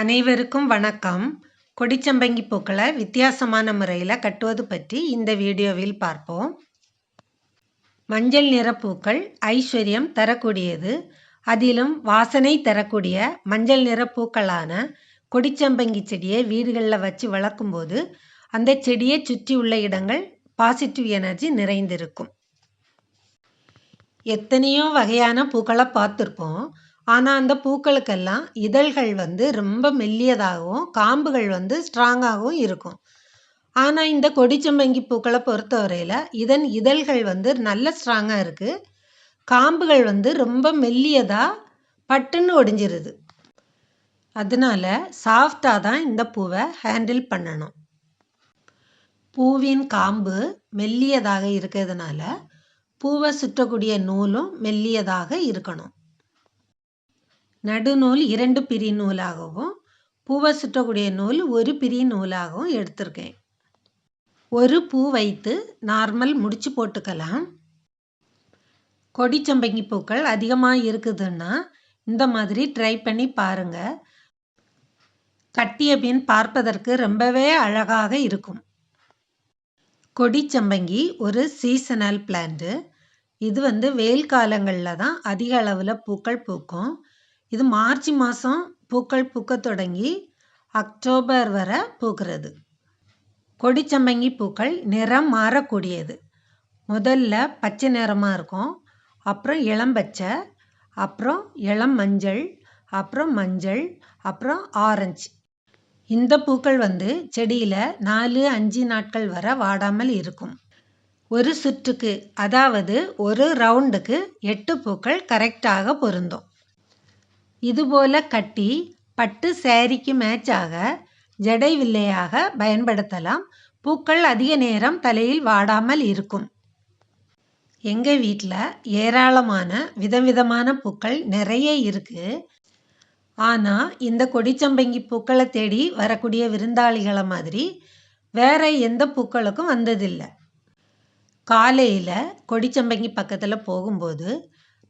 அனைவருக்கும் வணக்கம். கொடிச்சம்பங்கி பூக்களை வித்தியாசமான முறையில் கட்டுவது பற்றி இந்த வீடியோவில் பார்ப்போம். மஞ்சள் நிற பூக்கள் ஐஸ்வர்யம் தரக்கூடியது. அதிலும் வாசனை தரக்கூடிய மஞ்சள் நிற பூக்களான கொடிச்சம்பங்கி செடியை வீடுகளில் வச்சு வளர்க்கும்போது அந்த செடியை சுற்றி உள்ள இடங்கள் பாசிட்டிவ் எனர்ஜி நிறைந்திருக்கும். எத்தனையோ வகையான பூக்களை பார்த்துருப்போம். ஆனால் அந்த பூக்களுக்கெல்லாம் இதழ்கள் வந்து ரொம்ப மெல்லியதாகவும் காம்புகள் வந்து ஸ்ட்ராங்காகவும் இருக்கும். ஆனால் இந்த கொடிச்சம்பங்கி பூக்களை பொறுத்தவரையில் இதன் இதழ்கள் வந்து நல்ல ஸ்ட்ராங்காக இருக்குது காம்புகள் வந்து ரொம்ப மெல்லியதாக பட்டுன்னு ஒடிஞ்சிருது. அதனால சாஃப்டாக தான் இந்த பூவை ஹேண்டில் பண்ணணும். பூவின் காம்பு மெல்லியதாக இருக்கிறதுனால பூவை சுற்றக்கூடிய நூலும் மெல்லியதாக இருக்கணும். நடுநூல் இரண்டு பிரி நூலாகவும் பூவை சுற்றக்கூடிய நூல் ஒரு பிரி நூலாகவும் எடுத்திருக்கேன். ஒரு பூ வைத்து நார்மல் முடிச்சு போட்டுக்கலாம். கொடிச்சம்பங்கி பூக்கள் அதிகமாக இருக்குதுன்னா இந்த மாதிரி ட்ரை பண்ணி பாருங்கள் கட்டிய பின் பார்ப்பதற்கு ரொம்பவே அழகாக இருக்கும். கொடிச்சம்பங்கி ஒரு சீசனல் பிளான்ட்டு இது வந்து வெயில் காலங்களில் தான் அதிக அளவில் பூக்கள் பூக்கும். இது மார்ச் மாதம் பூக்கள் பூக்க தொடங்கி அக்டோபர் வரை பூக்கிறது. கொடிச்சம்பங்கி பூக்கள் நிறம் மாறக்கூடியது. முதல்ல பச்சை நிறமாக இருக்கும். அப்புறம் இளம் பச்சை அப்புறம் இளம் மஞ்சள் அப்புறம் மஞ்சள் அப்புறம் ஆரஞ்சு. இந்த பூக்கள் வந்து செடியில் நாலு அஞ்சு நாட்கள் வரை வாடாமல் இருக்கும். ஒரு சுற்றுக்கு அதாவது ஒரு ரவுண்டுக்கு எட்டு பூக்கள் கரெக்டாக பொருந்தும். இதுபோல் கட்டி பட்டு சேரீக்கு மேட்சாக ஜடை வில்லையாக பயன்படுத்தலாம். பூக்கள் அதிக நேரம் தலையில் வாடாமல் இருக்கும். எங்கள் வீட்டில் ஏராளமான விதவிதமான பூக்கள் நிறைய இருக்குது ஆனால் இந்த கொடிச்சம்பங்கி பூக்களை தேடி வரக்கூடிய விருந்தாளிகளை மாதிரி வேற எந்த பூக்களுக்கும் வந்ததில்லை. காலையில் கொடிச்சம்பங்கி பக்கத்தில் போகும்போது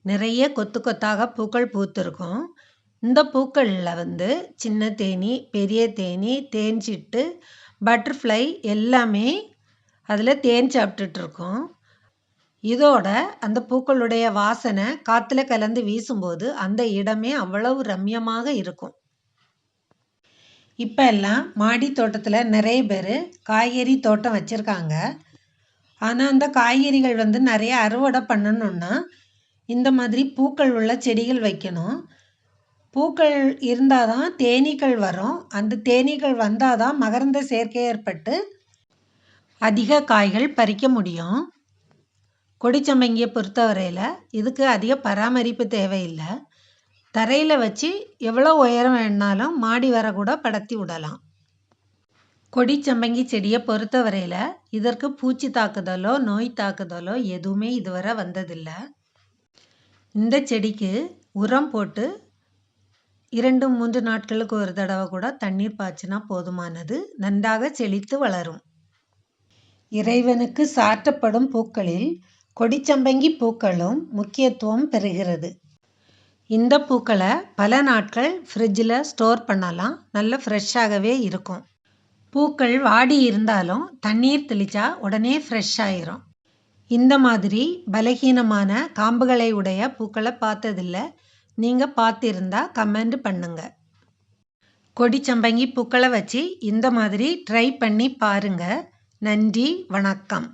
நிறைய கொத்து கொத்தாக பூக்கள் பூத்திருக்கும். இந்த பூக்களில் வந்து சின்ன தேனி பெரிய தேனி தேன் சிட்டு பட்டர்ஃப்ளை எல்லாமே அதில் தேன் சாப்பிட்டுட்ருக்கோம். இதோட அந்த பூக்களுடைய வாசனை காற்றுல கலந்து வீசும்போது அந்த இடமே அவ்வளவு ரம்யமாக இருக்கும். இப்போ எல்லாம் மாடி தோட்டத்தில் நிறைய பேர் காய்கறி தோட்டம் வச்சுருக்காங்க. ஆனால் அந்த காய்கறிகள் வந்து நிறைய அறுவடை பண்ணணுன்னா இந்த மாதிரி பூக்கள் உள்ள செடிகள் வைக்கணும். பூக்கள் இருந்தால் தான் தேனீக்கள் வரும். அந்த தேனீக்கள் வந்தால் தான் மகரந்த சேர்க்கை ஏற்பட்டு அதிக காய்கள் பறிக்க முடியும். கொடிச்சம்பங்கியை பொறுத்தவரையில் இதுக்கு அதிக பராமரிப்பு தேவையில்லை. தரையில் வச்சு எவ்வளோ உயரம் வேணாலும் மாடி வர கூட படத்தி விடலாம். கொடிச்சம்பங்கி செடியை பொறுத்தவரையில் இதற்கு பூச்சி தாக்குதலோ நோய் தாக்குதலோ எதுவுமே இதுவரை வந்ததில்லை. இந்த செடிக்கு உரம் போட்டு இரண்டு மூன்று நாட்களுக்கு ஒரு தடவை கூட தண்ணீர் பாய்ச்சினா போதுமானது. நன்றாக செழித்து வளரும். இறைவனுக்கு சாற்றப்படும் பூக்களில் கொடிச்சம்பங்கி பூக்களும் முக்கியத்துவம் பெறுகிறது. இந்த பூக்களை பல நாட்கள் ஃப்ரிட்ஜில் ஸ்டோர் பண்ணலாம். நல்ல ஃப்ரெஷ்ஷாகவே இருக்கும். பூக்கள் வாடி இருந்தாலும் தண்ணீர் தெளித்தா உடனே ஃப்ரெஷ் ஆயிரும். இந்த மாதிரி பலகீனமான காம்புகளை உடைய பூக்களை பார்த்ததில்ல. நீங்கள் பார்த்திருந்தா கமெண்ட் பண்ணுங்கள் கொடி சம்பங்கி பூக்களை வச்சு இந்த மாதிரி ட்ரை பண்ணி பாருங்கள் நன்றி வணக்கம்.